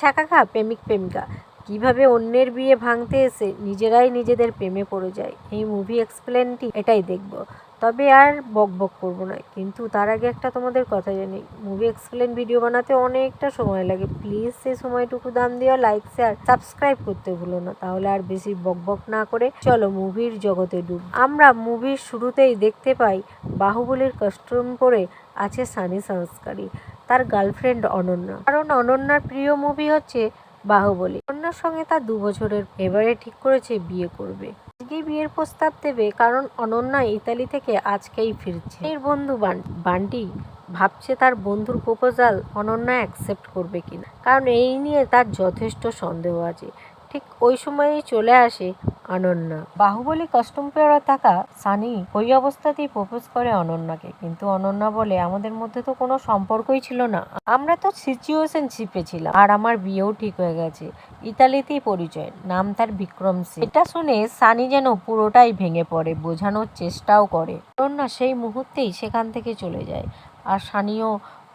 ছ্যাঁকা প্রেমিক প্রেমিকা। কীভাবে অন্যের বিয়ে ভাঙতে এসে নিজেরাই নিজেদের প্রেমে পড়ে যায়, এই মুভি এক্সপ্লেনটি এটাই দেখব। তবে আর বক বক করব না, কিন্তু তার আগে একটা তোমাদের কথা জানি। মুভি এক্সপ্লেন ভিডিও বানাতে অনেকটা সময় লাগে। প্লিজ সেই সময়টুকু দাম দেওয়া লাইক শেয়ার সাবস্ক্রাইব করতে ভুলো না। তাহলে আর বেশি বক বক না করে চলো মুভির জগতে ডুব। আমরা মুভির শুরুতেই দেখতে পাই বাহুবলীর কস্টিউম পরে আছে সানি সংস্কারী। তার গার্লফ্রেন্ড অনন্যা। কারণ অনন্যার প্রিয় মুভি হচ্ছে বাহুবলী। অনন্যার সঙ্গে তার দু বছরের এবারে ঠিক করেছে, বিয়ে করবে। আজকেই বিয়ের প্রস্তাব দেবে, কারণ অনন্যা ইতালি থেকে আজকেই ফিরছে। এর বন্ধু বান- বান্টি ভাবছে তার বন্ধুর প্রপোজাল অনন্যা অ্যাকসেপ্ট করবে কিনা। কারণ এই নিয়ে তার যথেষ্ট সন্দেহ আছে। ঠিক ওই সময়েই চলে আসে অনন্যা। বাহুবলী কস্টিউম পরা থাকা সানি ওই অবস্থাতেই প্রপোজ করে অনন্যাকে। কিন্তু অনন্যা বলে, আমাদের মধ্যে তো কোনো সম্পর্কই ছিল না। আমরা তো সিচুয়েশনশিপে ছিলাম আর আমার বিয়েও ঠিক হয়ে গেছে। ইতালিতেই পরিচয়। নাম তার বিক্রম সিং এটা শুনে সানি যেন পুরোটাই ভেঙে পড়ে, বোঝানোর চেষ্টাও করে। অনন্যা সেই মুহূর্তেই সেখান থেকে চলে যায়। আর সানিও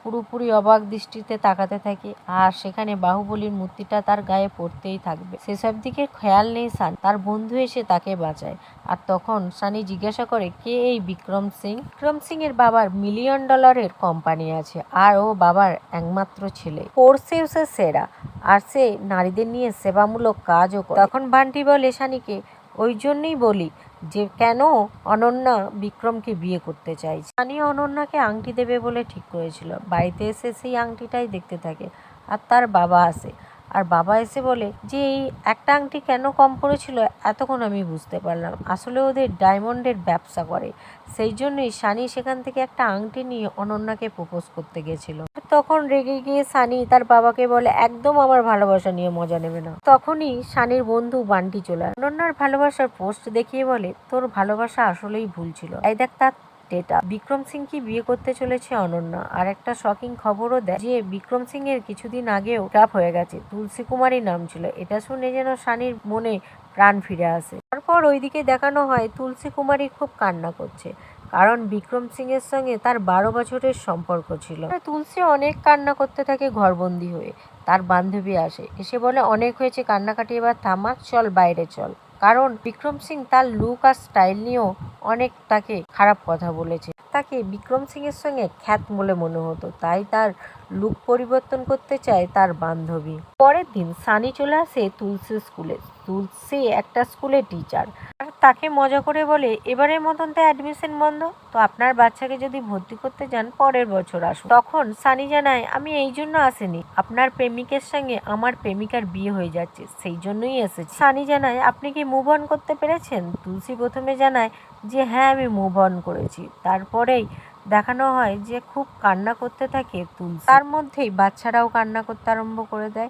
পুরোপুরি অবাক দৃষ্টিতে তাকাতে থাকে। আর সেখানে বাহুবলীর মূর্তিটা তার গায়ে পড়তেই থাকবে। সেসব দিকে খেয়াল নেই সান। তার বন্ধু এসে তাকে বাঁচায়। আর তখন সানি জিজ্ঞাসা করে, কে এই বিক্রম সিং? বিক্রম সিং এর বাবার মিলিয়ন ডলারের কোম্পানি আছে। আর ও বাবার একমাত্র ছেলে। কোর্সেও সে সেরা। আর সে নারীদের নিয়ে সেবামূলক কাজও করে। তখন বান্টি বলে, সানিকে, ওই জন্যই বলি যে কেন অনন্যা বিক্রমকে বিয়ে করতে চাইছে। সানি অনন্যাকে আংটি দেবে বলে ঠিক করেছিল। বাড়িতে এসে সেই আংটিটাই দেখতে থাকে। আর তার বাবা আসে। আর বাবা এসে বলে, যে এই একটা আংটি কেন কম পড়েছিল এতক্ষণ আমি বুঝতে পারলাম। আসলে ওদের ডায়মন্ডের ব্যবসা করে। সেই জন্যই সানি সেখান থেকে একটা আংটি নিয়ে অনন্যাকে প্রপোজ করতে গেছিল। তখন রেগে গিয়ে সানি তার বাবাকে বলে, একদম আমার ভালোবাসা নিয়ে মজা নেবে না। তখনই সানির বন্ধু বান্টি চলে। অনন্যার ভালোবাসার পোস্ট দেখিয়ে বলে, তোর ভালোবাসা আসলেই ভুল ছিল। এই দেখ তার ডেটা। বিক্রম সিং কি বিয়ে করতে চলেছে অনন্যা? আর একটা শকিং খবরও দেয় যে, বিক্রম সিং এর কিছুদিন আগেও ট্রাপ হয়ে গেছে। তুলসী কুমারী নাম ছিল। এটা শুনে যেন সানির মনে প্রাণ ফিরে আসে। তারপর ওইদিকে দেখানো হয়, তুলসী কুমারী খুব কান্না করছে। কারণ বিক্রম সিং এর সঙ্গে তার বারো বছরের সম্পর্ক ছিল। তুলসী অনেক কান্না করতে থাকে ঘরবন্দি হয়ে। তার বান্ধবী আসে। এসে বলে, অনেক হয়েছে কান্নাকাটি, এবার থামা, চল, বাইরে চল। কারণ বিক্রম সিং তার লুক আর স্টাইল নিয়েও অনেক তাকে খারাপ কথা বলেছে। তাকে বিক্রম সিং এর সঙ্গে খ্যাত বলে মনে হতো, তাই তার লুক পরিবর্তন করতে চায় তার বান্ধবী। পরের দিন সানি চলে আসে তুলসী স্কুলে। তুলসী একটা স্কুলে টিচার আর তাকে মজা করে বলে, এবারের মতন তো অ্যাডমিশন বন্ধ। তো আপনার বাচ্চাকে যদি ভর্তি করতে যান, পরের বছর আসুন। তখন সানি জানায়, আমি এই জন্য আসিনি। আপনার প্রেমিকের সঙ্গে আমার প্রেমিকার বিয়ে হয়ে যাচ্ছে, সেই জন্যই এসেছি। সানি জানায়, আপনি কি মুভ অন করতে পেরেছেন? তুলসী প্রথমে জানায়, যে হ্যাঁ আমি মুভ অন করেছি। তারপরেই দেখানো হয় যে খুব কান্না করতে থাকে তুলসী। তার মধ্যেই বাচ্চারাও কান্না করতে আরম্ভ করে দেয়।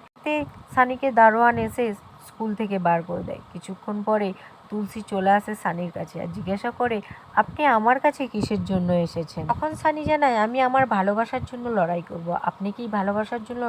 সানিকে দারোয়ান এসে স্কুল থেকে বার করে দেয়। কিছুক্ষণ পরে তুলসী চলে আসে সানির কাছে আর জিজ্ঞাসা করে, আপনি আমার কাছে কিসের জন্য এসেছেন? তখন সানি জানায়, আমি আমার ভালোবাসার জন্য লড়াই করব। আপনি কি ভালোবাসার জন্য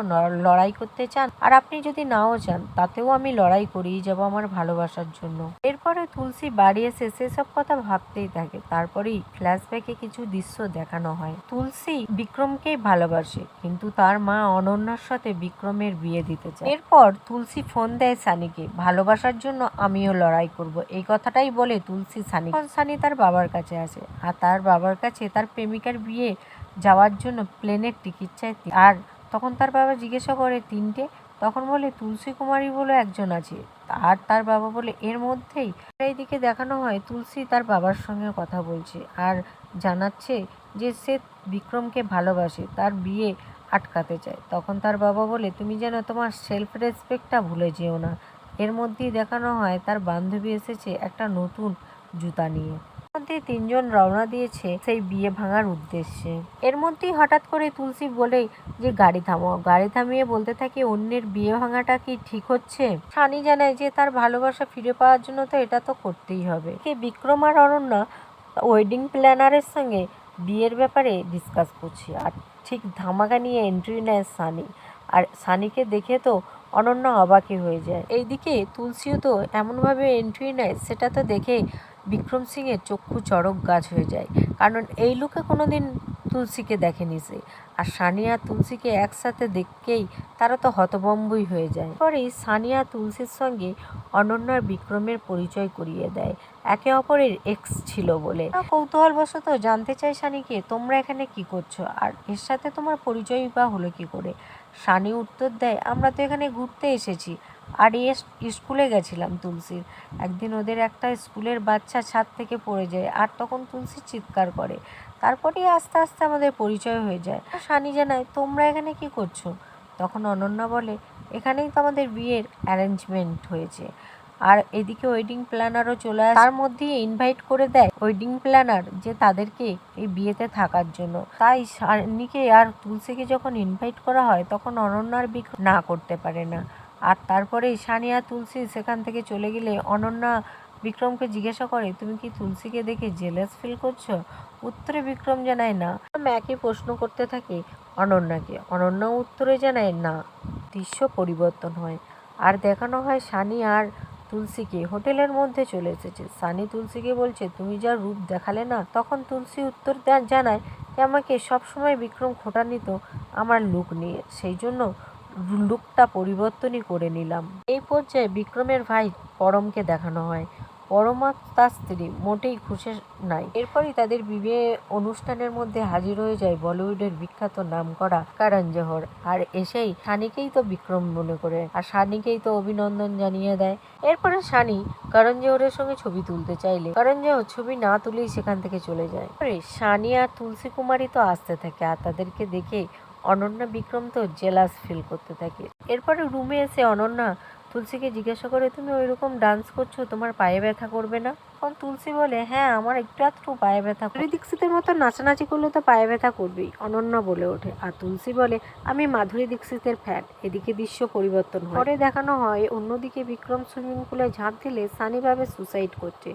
লড়াই করতে চান? আর আপনি যদি নাও চান, তাতেও আমি লড়াই করেই যাব আমার ভালোবাসার জন্য। এরপরে তুলসী বাড়ি এসে সেসব কথা ভাবতেই থাকে। তারপরেই ফ্ল্যাশব্যাকে কিছু দৃশ্য দেখানো হয়। তুলসী বিক্রমকেই ভালোবাসে, কিন্তু তার মা অনন্যার সাথে বিক্রমের বিয়ে দিতে চায়। এরপর তুলসী ফোন দেয় সানিকে, ভালোবাসার জন্য আমিও লড়াই করব। এই কথাটাই বলে তুলসী সানি। সানি তার বাবার কাছে আসে আর তার বাবার কাছে তার প্রেমিকার বিয়ে যাওয়ার জন্য প্লেনের টিকিট চায় আর তখন তার বাবা জিজ্ঞাসা করে, তিনটে? তখন বলে, তুলসী কুমারী বলে একজন আছে। আর তার বাবা বলে, এর মধ্যেই। এইদিকে দেখানো হয়, তুলসী তার বাবার সঙ্গে কথা বলছে আর জানাচ্ছে যে সে বিক্রমকে ভালোবাসে, তার বিয়ে আটকাতে চায়। তখন তার বাবা বলে, তুমি যেন তোমার সেলফ রেসপেক্টটা ভুলে যেও না। এর মধ্যেই দেখানো হয় তার বান্ধবী এসেছে একটা নতুন জুতা নিয়ে। মধ্যে তিনজন রওনা দিয়েছে সেই বিয়ে ভাঙার উদ্দেশ্যে। এর মধ্যেই হঠাৎ করে তুলসী বলে যে, গাড়ি থামাও। গাড়ি থামিয়ে বলতে থাকে, অন্যের বিয়ে ভাঙাটা কি ঠিক হচ্ছে? সানি জানায় যে, তার ভালোবাসা ফিরে পাওয়ার জন্য তো এটা তো করতেই হবে। কে বিক্রম আর অরণ্যা ওয়েডিং প্ল্যানারের সঙ্গে বিয়ের ব্যাপারে ডিসকাস করছে। আর ঠিক ধামাকা নিয়ে এন্ট্রি নেয় সানি। আর সানিকে দেখে তো অনন্য অবাকই হয়ে যায়। এইদিকে তুলসীও তো এমনভাবে এন্ট্রি নেয়, সেটা তো দেখে বিক্রম সিংয়ের চক্ষু চড়ক গাছ হয়ে যায়। কারণ এই লুকে কোনোদিন তুলসীকে দেখেনি সে। আর সানিয়া তুলসীকে একসাথে দেখকেই তারা তো হতবম্বই হয়ে যায়। পরেই সানিয়া তুলসীর সঙ্গে অনন্যার বিক্রমের পরিচয় করিয়ে দেয়। একে অপরের এক্স ছিল বলে। কৌতূহলবশত জানতে চাই সানিকে, তোমরা এখানে কি করছ? আর এর সাথে তোমার পরিচয় বা হলো কি করে? সানি উত্তর দেয়, আমরা তো এখানে ঘুরতে এসেছি। আর স্কুলে গেছিলাম তুলসীর। একদিন ওদের একটা স্কুলের বাচ্চা ছাদ থেকে পড়ে যায় আর তখন তুলসী চিৎকার করে। তারপরেই আস্তে আস্তে আমাদের পরিচয় হয়ে যায়। সানি জানায়, তোমরা এখানে কি করছ? তখন অনন্যা বলে, এখানেই তো আমাদের বিয়ের অ্যারেঞ্জমেন্ট হয়েছে। আর এদিকে ওয়েডিং প্ল্যানারও চলে আসে তার মধ্যে ইনভাইট করে দেয় ওয়েডিং প্ল্যানার যে তাদেরকে এই বিয়েতে থাকার জন্য। তাই সানিকে আর তুলসীকে যখন ইনভাইট করা হয়, তখন অনন্যার বিক না করতে পারে না। আর তারপরেই সানি আর তুলসী সেখান থেকে চলে গেলে অনন্যা বিক্রমকে জিজ্ঞাসা করে, তুমি কি তুলসীকে দেখে জেলাস ফিল করছ? উত্তরে বিক্রম জানায়, না। একই প্রশ্ন করতে থাকে অনন্যাকে। অনন্যা উত্তরে জানায়, না। দৃশ্য পরিবর্তন হয়। আর দেখানো হয় সানি আর তুলসীকে হোটেলের মধ্যে চলে এসেছে। সানি তুলসীকে বলছে, তুমি যা রূপ দেখালে না? তখন তুলসী উত্তর জানায় যে, আমাকে সবসময় বিক্রম খোটা নিত আমার লুক নিয়ে। সেই জন্য লুকটা পরিবর্তনই করে নিলাম। এই পর্যায়ে বিক্রমের ভাই পরমকে দেখানো হয়। পরম তার স্ত্রী মোটেই খুশি নাই। এরপরই তাদের বিয়ে অনুষ্ঠানের মধ্যে হাজির হয়ে যায় বলিউডের বিখ্যাত নামকরা কারণ জোহর আর এসেই সানিকেই তো বিক্রম মনে করে, আর সানিকেই তো অভিনন্দন জানিয়ে দেয়। এরপরে সানি করণ জোহরের সঙ্গে ছবি তুলতে চাইলে করণ জোহর ছবি না তুলেই সেখান থেকে চলে যায়। সানি আর তুলসী কুমারী তো আসতে থাকে, আর তাদেরকে দেখে অনন্যা বিক্রম তো জেলাস ফিল করতে থাকে। এরপরে রুমে এসে অনন্যা তুলসীকে জিজ্ঞাসা করে, তুমি ওই রকম ডান্স করছ, তোমার পায়ে ব্যথা করবে না? তখন তুলসী বলে হ্যাঁ আমার একটু একটু পায়ে ব্যথা মাধুরী দীক্ষিতের মতো নাচানাচি করলে তো পায়ে ব্যথা করবেই, অনন্যা বলে ওঠে। আর তুলসী বলে, আমি মাধুরী দীক্ষিতের ফ্যান এদিকে দৃশ্য পরিবর্তন হয়। পরে দেখানো হয়, অন্যদিকে বিক্রম সুইমিং পুলে ঝাঁপ দিলে সানি ভাবে সুসাইড করছে।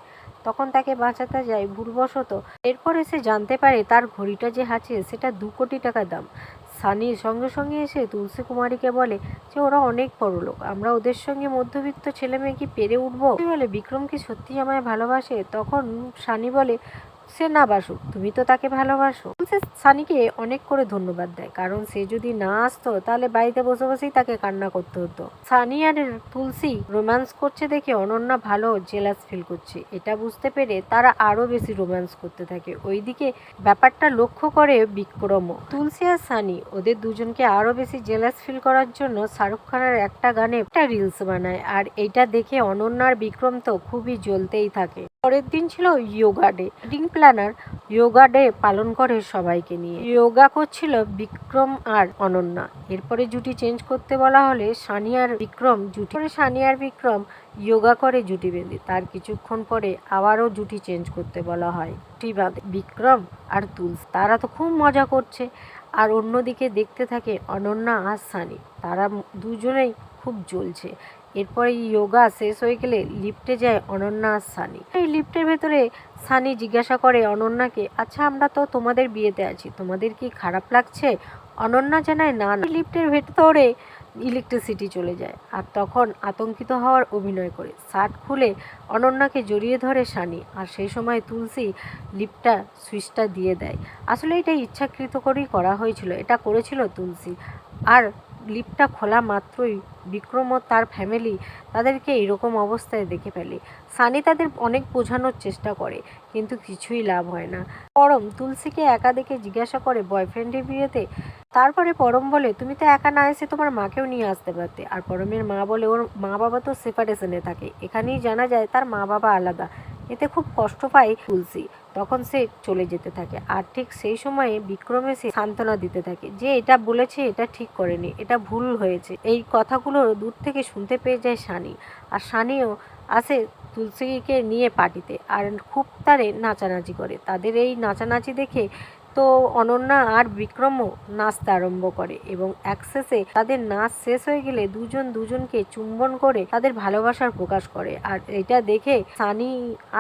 তখন তাকে বাঁচাতে যায় ভুলবশত। এরপর এসে জানতে পারে তার ঘড়িটা যে আছে সেটা দু কোটি টাকা দাম। সানি সঙ্গে সঙ্গে এসে তুলসী কুমারীকে বলে যে ওরা অনেক বড় লোক, আমরা ওদের সঙ্গে মধ্যবিত্ত ছেলে মেয়ে কি পেরে উঠবো? বলে, বিক্রম কি সত্যি আমায় ভালোবাসে? তখন সানি বলে, সে না বাসুক, তুমি তো তাকে ভালোবাসো। সে সানিকে অনেক করে ধন্যবাদ দেয়, কারণ সে যদি না আসতো, তাহলে বাড়িতে বসে বসেই তাকে কান্না করতে হতো। সানি আর তুলসী রোম্যান্স করছে দেখে অনন্যা ভালো জেলাস ফিল করছে। এটা বুঝতে পেরে তারা আরও বেশি রোম্যান্স করতে থাকে। ওইদিকে ব্যাপারটা লক্ষ্য করে বিক্রমও তুলসী আর সানি, ওদের দুজনকে আরও বেশি জেলাস ফিল করার জন্য শাহরুখ খানের একটা গানে একটা রিলস বানায়, আর এটা দেখে অনন্যার বিক্রম তো খুবই জ্বলতেই থাকে। পরের দিন ছিল yoga day. Wedding planner yoga day পালন করে সবাইকে নিয়ে। যোগা করছিল বিক্রম আর অনন্যা। এরপরে জুটি চেঞ্জ করতে বলা হলে সানি আর বিক্রম জুটি পরে সানি আর বিক্রম যোগা করে জুটি বেঁধে। তার কিছুক্ষণ পরে আবারও জুটি চেঞ্জ করতে বলা হয়। জুটি বাঁধে বিক্রম আর তুলস। তারা তো খুব মজা করছে। আর অন্যদিকে দেখতে থাকে অনন্যা আর সানি। তারা দুজনেই খুব জ্বলছে। এরপরে যোগা শেষ হয়ে গেলে লিফটে যায় অনন্যা আর সানি। এই লিফটের ভেতরে সানি জিজ্ঞাসা করে অনন্যাকে আচ্ছা আমরা তো তোমাদের বিয়েতে আছি, তোমাদের কি খারাপ লাগছে? অনন্যা জানায়, না না। লিফটের ভেতরে ইলেকট্রিসিটি চলে যায় আর তখন আতঙ্কিত হওয়ার অভিনয় করে। শার্ট খুলে অনন্যাকে জড়িয়ে ধরে সানি আর সেই সময় তুলসী লিফটটা সুইচটা দিয়ে দেয়। আসলে এটা ইচ্ছাকৃত করেই করা হয়েছিল, এটা করেছিল তুলসী। আর লিফটটা খোলা মাত্রই বিক্রম ও তার ফ্যামিলি তাদেরকে এরকম অবস্থায় দেখে ফেলে। সানি তাদের অনেক বোঝানোর চেষ্টা করে, কিন্তু কিছুই লাভ হয় না। পরম তুলসীকে একা দেখে জিজ্ঞাসা করে বয়ফ্রেন্ডের বিয়েতে, তারপরে পরম বলে, তুমি তো একা না এসে তোমার মাকেও নিয়ে আসতে পারতে। আর পরমের মা বলে, ওর মা বাবা তো সেপারেশনে থাকে। এখানেই জানা যায় তার মা বাবা আলাদা। এতে খুব কষ্ট পায় তুলসী। তখন সে চলে যেতে থাকে। আর ঠিক সেই সময়ে বিক্রমে সে সান্ত্বনা দিতে থাকে যে, এটা বলেছে, এটা ঠিক করেনি, এটা ভুল হয়েছে। এই কথাগুলো দূর থেকে শুনতে পেয়ে যায় সানি আর সানিও আসে তুলসীকে নিয়ে পার্টিতে। আর খুব তারে নাচানাচি করে। তাদের এই নাচানাচি দেখে তো অনন্যা আর বিক্রমও নাচতে আরম্ভ করে এবং অ্যাক্সেসে তাদের নাচ শেষ হয়ে গেলে দুজন দুজনকে চুম্বন করে তাদের ভালোবাসার প্রকাশ করে। আর এটা দেখে সানি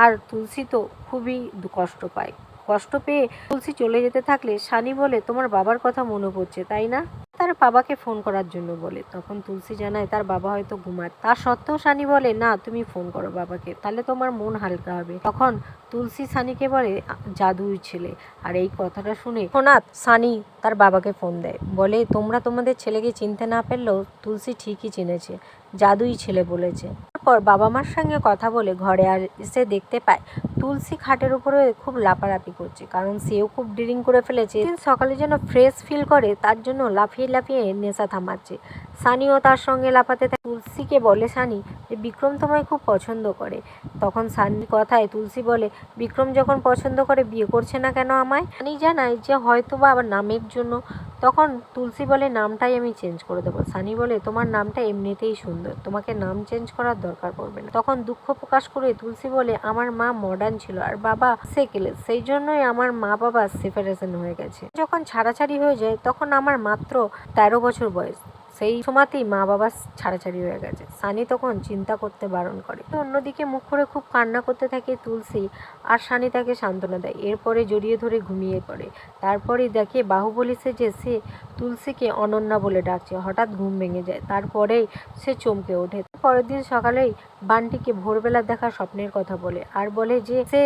আর তুলসী তো খুবই কষ্ট পায়। কষ্ট পেয়ে তুলসী চলে যেতে থাকলে সানি বলে, তোমার বাবার কথা মনে পড়ছে, তাই না? তার বাবাকে ফোন করার জন্য বলে। তখন তুলসী জানায় তার বাবা হয়তো ঘুমায়। তা সত্ত্বেও সানি বলে না তুমি ফোন করো বাবাকে তাহলে তোমার মন হালকা হবে। তখন তুলসী সানিকে বলে "আ, জাদুই ছেলে। আর এই কথাটা শুনে সোনাথ সানি তার বাবাকে ফোন দেয়। বলে তোমরা তোমাদের ছেলেকে চিনতে না পারলেও তুলসী ঠিকই চিনেছে জাদুই ছেলে বলেছে। তারপর বাবা মার সঙ্গে কথা বলে ঘরে আর এসে দেখতে পায় তুলসী খাটের উপরে খুব লাপালাপি করছে। কারণ সেও খুব ড্রিঙ্ক করে ফেলেছে। সকালে যেন ফ্রেশ ফিল করে তার জন্য লাফিয়ে કેટલા ફી എന്നെ സഥ മച്ച് সানিও তার সঙ্গে লাফাতে থাকে। তুলসীকে বলে, সানি যে বিক্রম তোমায় খুব পছন্দ করে। তখন সানির কথায় তুলসী বলে, বিক্রম যখন পছন্দ করে, বিয়ে করছে না কেন আমায়? সানি জানায় যে হয়তো বা আবার নামের জন্য। তখন তুলসী বলে, নামটাই আমি চেঞ্জ করে দেবো। সানি বলে, তোমার নামটা এমনিতেই সুন্দর। তোমাকে নাম চেঞ্জ করার দরকার পড়বে না। তখন দুঃখ প্রকাশ করে তুলসী বলে, আমার মা মডার্ন ছিল আর বাবা সেকেলে, সেই জন্যই আমার মা বাবা সেপারেশন হয়ে গেছে। যখন ছাড়াছাড়ি হয়ে যায়, তখন আমার মাত্র তেরো বছর বয়স। সেই সময়তেই মা বাবা ছাড়াছাড়ি হয়ে গেছে। সানি তখন চিন্তা করতে বারণ করে। অন্যদিকে মুখ করে খুব কান্না করতে থাকে তুলসী আর সানি তাকে সান্ত্বনা দেয়। এরপরে জড়িয়ে ধরে ঘুমিয়ে পড়ে। তারপরে দেখে বাহুবলী যে সে তুলসীকে অনন্যা বলে ডাকছে। হঠাৎ ঘুম ভেঙে যায়। তারপরেই সে চমকে ওঠে। পরের দিন সকালেই বান্টিকে ভোরবেলা দেখা স্বপ্নের কথা বলে আর বলে যে সে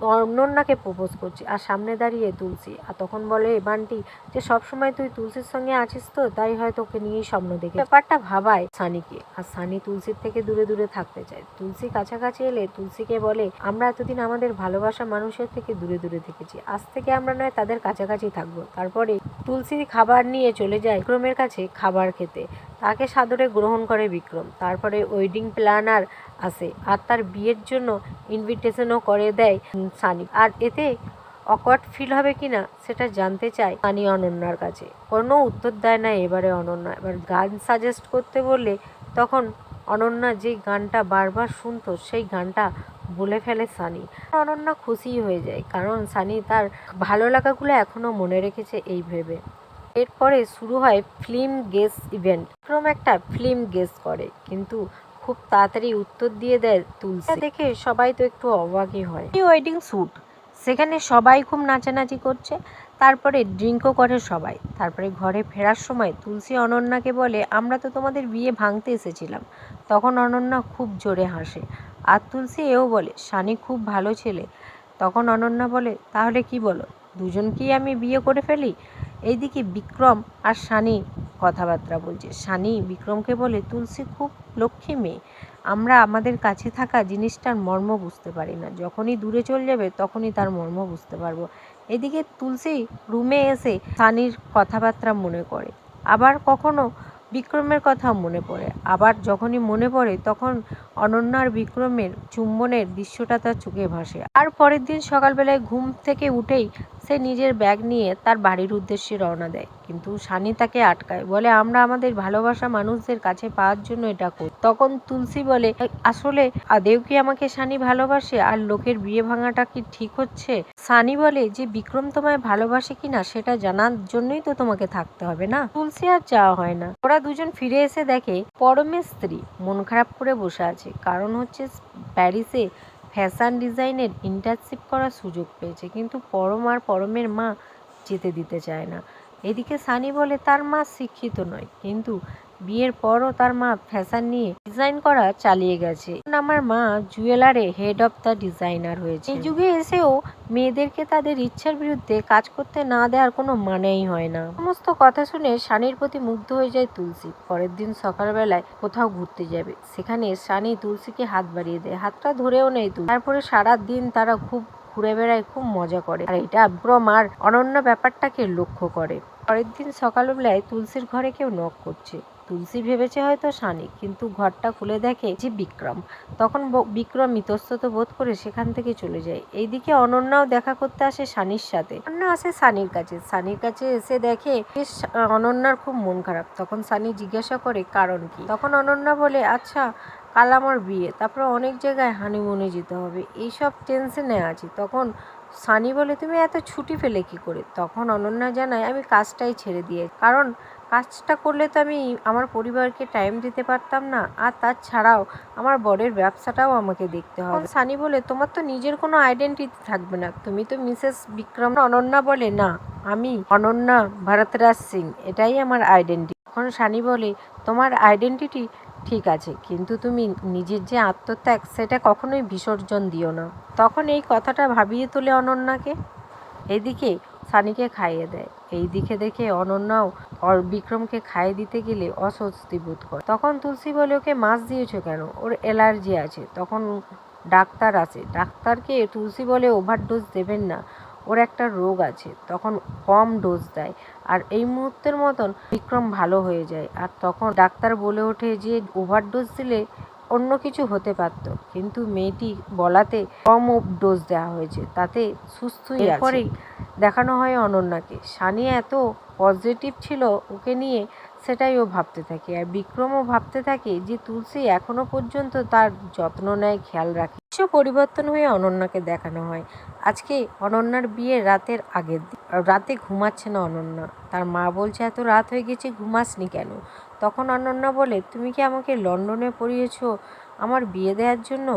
অনন্যাকে প্রপোজ করছে আর সামনে দাঁড়িয়ে তুলসী। আর তখন বলে বান্টি, যে সবসময় তুই তুলসীর সঙ্গে আছিস তো, তাই হয়তো ওকে নিয়েই স্বপ্ন দেখে ব্যাপারটা ভাবায় সানিকে। আর সানি তুলসীর থেকে দূরে দূরে থাকতে চায়। তুলসী কাছাকাছি এলে তুলসীকে বলে, আমরা এতদিন আমাদের ভালোবাসা মানুষের থেকে দূরে দূরে থেকেছি। আজ থেকে আমরা নয়, তাদের কাছাকাছি থাকব। তারপরে তুলসী খাবার নিয়ে চলে যায় বিক্রমের কাছে খাবার খেতে। তাকে সাদরে গ্রহণ করে বিক্রম। তারপরে ওয়েডিং প্ল্যানার আসে। আর তার বিয়ের জন্য ইনভিটেশনও করে দেয় সানি। আর এতে অকওয়ার্ড ফিল হবে কিনা সেটা জানতে চায় সানি অনন্যার কাছে। কোনো উত্তর দেয় না এবারে অনন্যা। এবার গান সাজেস্ট করতে বললে তখন অনন্যা যে গানটা বারবার শুনতো, সেই গানটা বলে ফেলে সানি। অনন্যা খুশি হয়ে যায় কারণ সানি তার ভালো লাগাগুলো এখনও মনে রেখেছে এই ভেবে। এরপরে শুরু হয় ফিল্ম গেস ইভেন্ট বিক্রম একটা ফিল্ম গেস করে, কিন্তু খুব তাড়াতাড়ি উত্তর দিয়ে দেয় তুলসী। দেখে সবাই তো একটু অবাকই হয়। ওয়েডিং শ্যুট সেখানে সবাই খুব নাচানাচি করছে। তারপরে ড্রিঙ্কও করে সবাই। তারপরে ঘরে ফেরার সময় তুলসী অনন্যাকে বলে, আমরা তো তোমাদের বিয়ে ভাঙতে এসেছিলাম। তখন অনন্যা খুব জোরে হাসে। আর তুলসী এও বলে সানি খুব ভালো ছেলে। তখন অনন্যা বলে, তাহলে কি বলো দুজনকেই আমি বিয়ে করে ফেলি? এইদিকে বিক্রম আর সানি কথাবার্তা বলছে। সানি বিক্রমকে বলে, তুলসী খুব লক্ষ্মী মেয়ে। আমরা আমাদের কাছে থাকা জিনিসটার মর্ম বুঝতে পারি না। যখনই দূরে চলে যাবে, তখনই তার মর্ম বুঝতে পারব। এদিকে তুলসী রুমে এসে সানির কথাবার্তা মনে করে। আবার কখনো বিক্রমের কথা মনে পড়ে। আবার যখনই মনে পড়ে, তখন অনন্যার বিক্রমের চুম্বনের দৃশ্যটা তার চোখে ভাসে। আর পরের দিন সকালবেলায় ঘুম থেকে উঠেই সে নিজের ব্যাগ নিয়ে তার বাড়ির উদ্দেশ্যে রওনা দেয়। কিন্তু সানি তাকে আটকায়, বলে, আমরা আমাদের ভালোবাসা মানুষদের কাছে পাওয়ার জন্য এটা করি। তখন তুলসী বলে, আসলে আদেও কি আমাকে সানি ভালোবাসে? আর লোকের বিয়ে ভাঙাটা কি ঠিক হচ্ছে? সানি বলে, যে বিক্রম তোমায় ভালোবাসে কিনা সেটা জানার জন্যই তো তোমাকে থাকতে হবে না? তুলসী আর যাওয়া হয় না। ওরা দুজন ফিরে এসে দেখে পরমের স্ত্রী মন খারাপ করে বসে আছে। কারণ হচ্ছে প্যারিসে ফ্যাশন ডিজাইনের ইন্টার্নশিপ করার সুযোগ পেয়েছে, কিন্তু পরম আর পরমের মা যেতে দিতে চায় না। এদিকে সানি বলে, তার মা শিক্ষিত নয়, কিন্তু বিয়ের পরও তার মা ফ্যাশন নিয়ে ডিজাইন করা চালিয়ে গেছে। আমার মা জুয়েলারে হেড অফ দ্য ডিজাইনার হয়েছে। এই যুগে এসেও মেয়েদেরকে তাদের ইচ্ছার বিরুদ্ধে কাজ করতে না দেওয়ার কোনো মানেই হয় না। সমস্ত কথা শুনে সানির প্রতি মুগ্ধ হয়ে যায় তুলসী। পরের দিন সকালবেলায় কোথাও ঘুরতে যাবে। সেখানে সানি তুলসীকে হাত বাড়িয়ে দেয়। হাতটা ধরেও নেয় তুলসী। তারপরে সারা দিন তারা খুব ঘুরে বেড়ায়, খুব মজা করে। আর এটা বিক্রম আর অনন্য ব্যাপারটাকে লক্ষ্য করে। পরের দিন সকালবেলায় তুলসীর ঘরে কেউ নক করছে। তুলসী ভেবেছে হয়তো সানি কিন্তু ঘরটা খুলে দেখে যে বিক্রম। তখন বিক্রম ইতস্তত বোধ করে সেখান থেকে চলে যায়। এইদিকে অনন্যাও দেখা করতে আসে সানির সাথে। অনন্যা আসে সানির কাছে। সানির কাছে এসে দেখে বেশ অনন্যার খুব মন খারাপ। তখন সানি জিজ্ঞাসা করে, কারণ কি? তখন অনন্যা বলে আচ্ছা কাল আমার বিয়ে। তারপরে অনেক জায়গায় হানিমুনে যেতে হবে। এইসব টেনশনে আছি। তখন সানি বলে, তুমি এত ছুটি পেলে কি করে? তখন অনন্যা জানায়, আমি কাজটাই ছেড়ে দিয়ে কারণ কাজটা করলে তো আমি আমার পরিবারকে টাইম দিতে পারতাম না। আর তাছাড়াও আমার বরের ব্যবসাটাও আমাকে দেখতে হবে। সানি বলে তোমার তো নিজের কোনো আইডেন্টিটি থাকবে না। তুমি তো মিসেস বিক্রম অনন্যা বলে না আমি অনন্যা ভরতরাজ সিং। এটাই আমার আইডেন্টি তখন সানি বলে তোমার আইডেন্টিটি ঠিক আছে কিন্তু তুমি নিজের যে আত্মত্যাগ সেটা কখনোই বিসর্জন দিও না। তখন এই কথাটা ভাবিয়ে তোলে অনন্যাকে। এদিকে সানিকে খাইয়ে দেয়। এই দিকে দেখে অনন্যাও অর বিক্রমকে খাইয়ে দিতে গেলে অস্বস্তি বোধ করে। তখন তুলসী বলে ওকে মাছ দিয়েছ কেন? ওর অ্যালার্জি আছে। তখন ডাক্তার আছে ডাক্তারকে তুলসী বলে ওভার ডোজ দেবেন না। ওর একটা রোগ আছে। তখন কম ডোজ দেয়। আর এই মুহূর্তের মতন বিক্রম ভালো হয়ে যায়। আর তখন ডাক্তার বলে ওঠে যে ওভার ডোজ দিলে অন্য কিছু হতে পারত। কিন্তু মেয়েটি বলাতে কম ডোজ দেওয়া হয়েছে। তাতে সুস্থই এরপরেই দেখানো হয় অনন্যাকে। সানিয়া এত পজিটিভ ছিল ওকে নিয়ে, সেটাই ও ভাবতে থাকে। আর বিক্রমও ভাবতে থাকে যে তুলসী এখনও পর্যন্ত তার যত্ন নেয়, খেয়াল রাখে। কিছু পরিবর্তন হয়ে অনন্যাকে দেখানো হয়। আজকে অনন্যার বিয়ে রাতের আগের দিন। রাতে ঘুমাচ্ছে না অনন্যা। তার মা বলছে, এত রাত হয়ে গেছে, ঘুমাসনি কেন? তখন অনন্যা বলে, তুমি কি আমাকে লন্ডনে পড়িয়েছো আমার বিয়ে দেওয়ার জন্য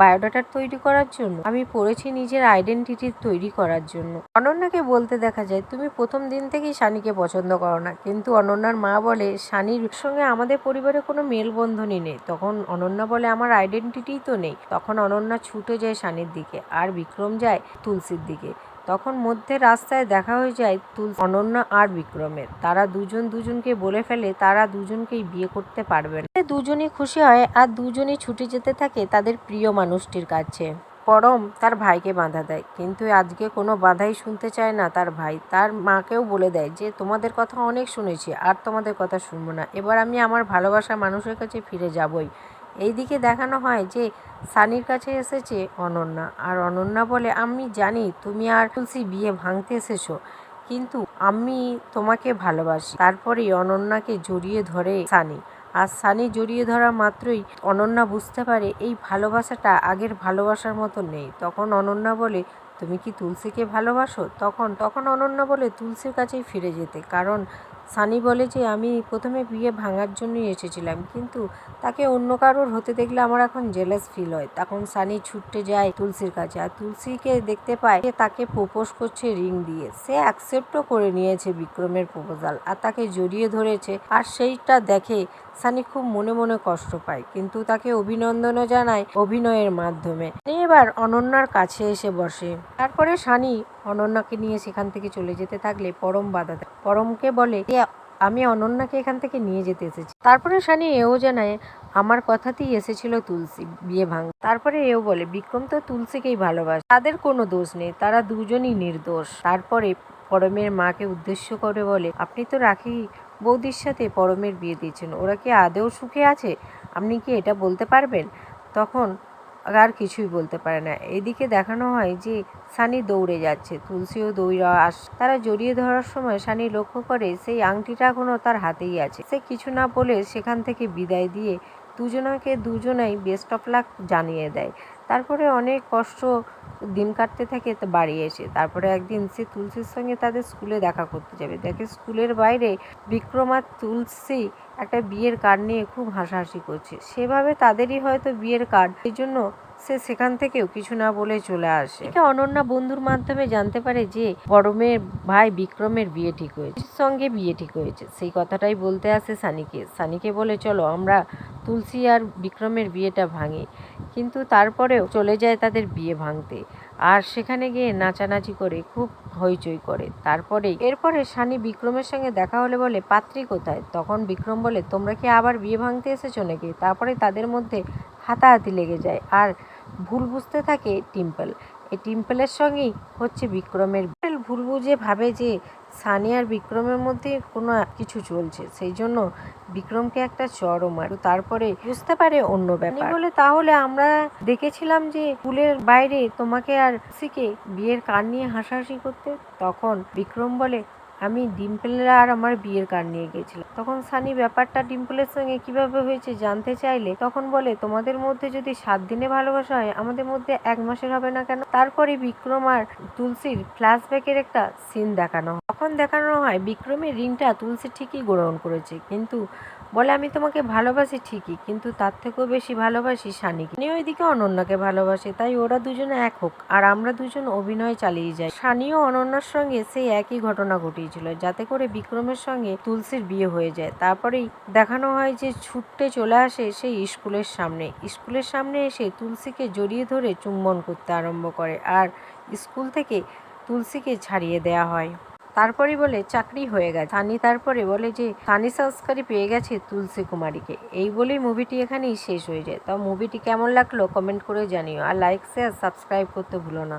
বায়োডাটার তৈরি করার জন্য, আমি পড়েছি নিজের আইডেন্টিটি তৈরি করার জন্য। অনন্যাকে বলতে দেখা যায়, তুমি প্রথম দিন থেকেই শানিকে পছন্দ করো না। কিন্তু অনন্যার মা বলে শানির সঙ্গে আমাদের পরিবারে কোনো মেলবন্ধনই নেই। তখন অনন্যা বলে, আমার আইডেন্টিটিই তো নেই। তখন অনন্যা ছুটে যায় শানির দিকে, আর বিক্রম যায় তুলসীর দিকে। তখন মধ্যে রাস্তায় দেখা হয়ে যায় তুল অনন্যা আর বিক্রমের। তারা দুজন দুজনকে বলে ফেলে তারা দুজনকেই বিয়ে করতে পারবে না। দুজনই খুশি হয় আর দুজনই ছুটে যেতে থাকে তাদের প্রিয় মানুষটির কাছে। পরম তার ভাইকে বাধা দেয়, কিন্তু আজকে কোনো বাধাই শুনতে চায় না তার ভাই। তার মাকেও বলে দেয় যে, তোমাদের কথা অনেক শুনেছি, আর তোমাদের কথা শুনব না। এবার আমি আমার ভালোবাসা মানুষের কাছে ফিরে যাবই। এইদিকে দেখানো হয় যে সানির কাছে এসেছে অনন্যা। আর অনন্যা বলে, আমি জানি তুমি আর তুলসী বিয়ে ভাঙতে এসেছ, কিন্তু আমি তোমাকে ভালোবাসি। তারপরেই অনন্যাকে জড়িয়ে ধরে সানি। আর সানি জড়িয়ে ধরা মাত্রই অনন্যা বুঝতে পারে এই ভালোবাসাটা আগের ভালোবাসার মতো নেই। তখন অনন্যা বলে, তুমি কি তুলসীকে ভালোবাসো? তখন তখন অনন্যা বলে, তুলসীর কাছেই ফিরে যেতে। কারণ সানি বলে যে, আমি প্রথমে বিয়ে ভাঙার জন্যই এসেছিলাম, কিন্তু তাকে অন্য কারোর হতে দেখলে আমার এখন জেলাস ফিল হয়। তখন সানি ছুটতে যায় তুলসীর কাছে আর তুলসীকে দেখতে পায় যে, তাকে প্রপোজ করছে রিং দিয়ে। সে অ্যাকসেপ্টও করে নিয়েছে বিক্রমের প্রপোজাল আর তাকে জড়িয়ে ধরেছে আর সেইটা দেখে সানি খুব মনে মনে কষ্ট পায়, কিন্তু তাকে অভিনন্দনও জানায় অভিনয়ের মাধ্যমে। এবার অনন্যার কাছে এসে বসে। তারপরে সানি অনন্যাকে নিয়ে সেখান থেকে চলে যেতে থাকলে পরম বাধা দেয়। পরমকে বলে আমি অনন্যাকে এখান থেকে নিয়ে যেতে এসেছি। তারপরে সানি এও জানায়, আমার কথাতেই এসেছিল তুলসী, বিয়ে ভাঙ তারপরে এও বলে, বিক্রম তো তুলসীকেই ভালোবাসে। তাদের কোনো দোষ নেই, তারা দুজনই নির্দোষ। তারপরে পরমের মাকে উদ্দেশ্য করে বলে, আপনি তো রাখি বৌদির সাথে পরমের বিয়ে দিয়েছেন, ওরা কি আদেও সুখে আছে? আপনি কি এটা বলতে পারবেন? তখন আর কিছুই বলতে পারে না। এদিকে দেখানো হয় যে সানি দৌড়ে যাচ্ছে, তুলসীও দৌড়া আস, তারা জড়িয়ে ধরার সময় সানি লক্ষ্য করে সেই আংটিটা এখনও তার হাতেই আছে। সে কিছু না বলে সেখান থেকে বিদায় দিয়ে দুজনাকে দুজনাই বেস্ট অফ লাক জানিয়ে দেয়। তারপরে অনেক কষ্ট দিন কাটতে থাকে বাড়ি এসে। তারপরে একদিন সে তুলসীর সঙ্গে তাদের স্কুলে দেখা করতে যাবে। দেখে স্কুলের বাইরে বিক্রম আর তুলসী একটা বিয়ের কার্ড নিয়ে খুব হাসাহাসি করছে। সেভাবে তাদেরই হয়তো বিয়ের কার্ড এই জন্য সে সেখান থেকেও কিছু না বলে চলে আসে। এটা অনন্যা বন্ধুর মাধ্যমে জানতে পারে যে বড়মের ভাই বিক্রমের বিয়ে ঠিক হয়েছে, সঙ্গে বিয়ে ঠিক হয়েছে। সেই কথাটাই বলতে আসে সানিকে। সানিকে বলে, চলো, আমরা তুলসী আর বিক্রমের বিয়েটা ভাঙি। কিন্তু তারপরেও চলে যায় তাদের বিয়ে ভাঙতে। আর সেখানে গিয়ে নাচানাচি করে, খুব হইচই করে। তারপরে, এরপরে সানি বিক্রমের সঙ্গে দেখা হলে বলে, পাত্রী কোথায়? তখন বিক্রম বলে, তোমরা কি আবার বিয়ে ভাঙতে এসেছ নাকি? তারপরে তাদের মধ্যে হাতাহাতি লেগে যায়। আর ভুল বুঝতে থাকে টিম্পল। এই টিম্পলের সঙ্গেই হচ্ছে বিক্রমের ভুল বুঝে ভাবে যে সানিয়ার আর বিক্রমের মধ্যে কোনো কিছু চলছে সেই জন্য বিক্রমকে একটা চরম আর তারপরে বুঝতে পারে অন্য ব্যাপার। বলে তাহলে আমরা দেখেছিলাম যে স্কুলের বাইরে তোমাকে আর সিকে বিয়ের কান নিয়ে হাসাহাসি করতে তখন বিক্রম বলে আমি ডিম্পলের আর আমার বিয়ের কার্ড নিয়ে গেছিলাম তখন সানি ব্যাপারটা ডিম্পলের সঙ্গে কীভাবে হয়েছে জানতে চাইলে তখন বলে, তোমাদের মধ্যে যদি সাত দিনে ভালোবাসা হয়, আমাদের মধ্যে এক মাসের হবে না কেন? তারপরে বিক্রম আর তুলসীর ফ্ল্যাশব্যাকের একটা সিন দেখানো তখন দেখানো হয় বিক্রমের রিংটা তুলসী ঠিকই গ্রহণ করেছে, কিন্তু বলে, আমি তোমাকে ভালোবাসি ঠিকই, কিন্তু তার থেকেও বেশি ভালোবাসি সানিকে সানি ওইদিকে অনন্যাকে ভালোবাসে, তাই ওরা দুজনে এক হোক, আর আমরা দুজন অভিনয় চালিয়ে যাই। সানিও অনন্যার সঙ্গে সেই একই ঘটনা ঘটিয়েছিল, যাতে করে বিক্রমের সঙ্গে তুলসীর বিয়ে হয়ে যায়। তারপরেই দেখানো হয় যে ছুটতে চলে আসে সেই স্কুলের সামনে। স্কুলের সামনে এসে তুলসীকে জড়িয়ে ধরে চুম্বন করতে আরম্ভ করে, আর স্কুল থেকে তুলসীকে ছাড়িয়ে দেয়া হয়। তারপরেই বলে, চাকরি হয়ে গেছে। সানি তারপরে বলে যে, সানি সংস্কারই পেয়ে গেছে তুলসী কুমারীকে। এই বলেই মুভিটি এখানেই শেষ হয়ে যায়। তো মুভিটি কেমন লাগল কমেন্ট করে জানিও। আর লাইক শেয়ার সাবস্ক্রাইব করতে ভুলো না।